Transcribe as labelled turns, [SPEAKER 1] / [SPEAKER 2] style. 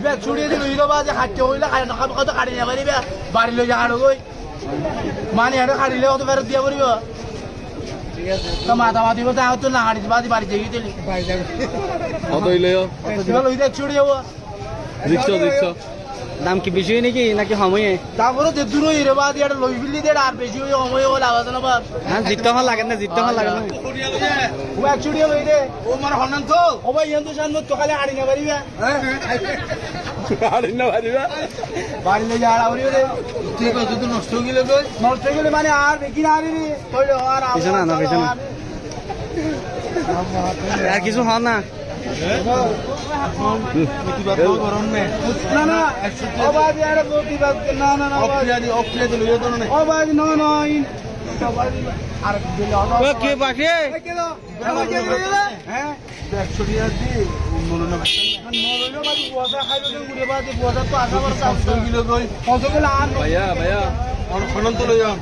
[SPEAKER 1] ইবা ছুড়িয়ে দিল ইলো বাজে খাচ্ছে হইলে খাই না খাবে কত কাটি না পারিবে বাড়ি লই যাওয়ার গই মানে এটা কাটিলে কত ফেরত দিয়া পড়িব তো মাথা মাতিব তা তো না কাটি বাদি বাড়ি যাই দিলি
[SPEAKER 2] কত হইলেও
[SPEAKER 1] দিবা লই দেখ ছুড়ে যাব
[SPEAKER 3] দাম কি বেশি হয় নাকি? নাকি সময়ে
[SPEAKER 1] তারপরে যে দূর হইরে বাদি এটা লই ফিলি দে আর বেশি হই সময় হলে আওয়াজ না বাদ।
[SPEAKER 3] হ্যাঁ জিততে হল লাগে না জিততে হল লাগে না।
[SPEAKER 1] ও এক ছুড়িয়ে লই দে। ও মার হনন তো? ও ভাই এন্তো শান তো খালি আড়ি না পারিবে
[SPEAKER 2] আর না পারিবা
[SPEAKER 1] বাড়ি আউরি রে ঠিক আছে তো নষ্ট গিলে কই? নষ্ট গিলে মানে আর বেকি না আরি রে কইলো আর
[SPEAKER 3] পিছনে আনো, পিছনে। আর কিছু না
[SPEAKER 1] না না আর রোটি বাদ না।
[SPEAKER 3] কে
[SPEAKER 1] আর
[SPEAKER 2] ভাইয়া ভাইয়া।
[SPEAKER 1] অনন্ত লই যাও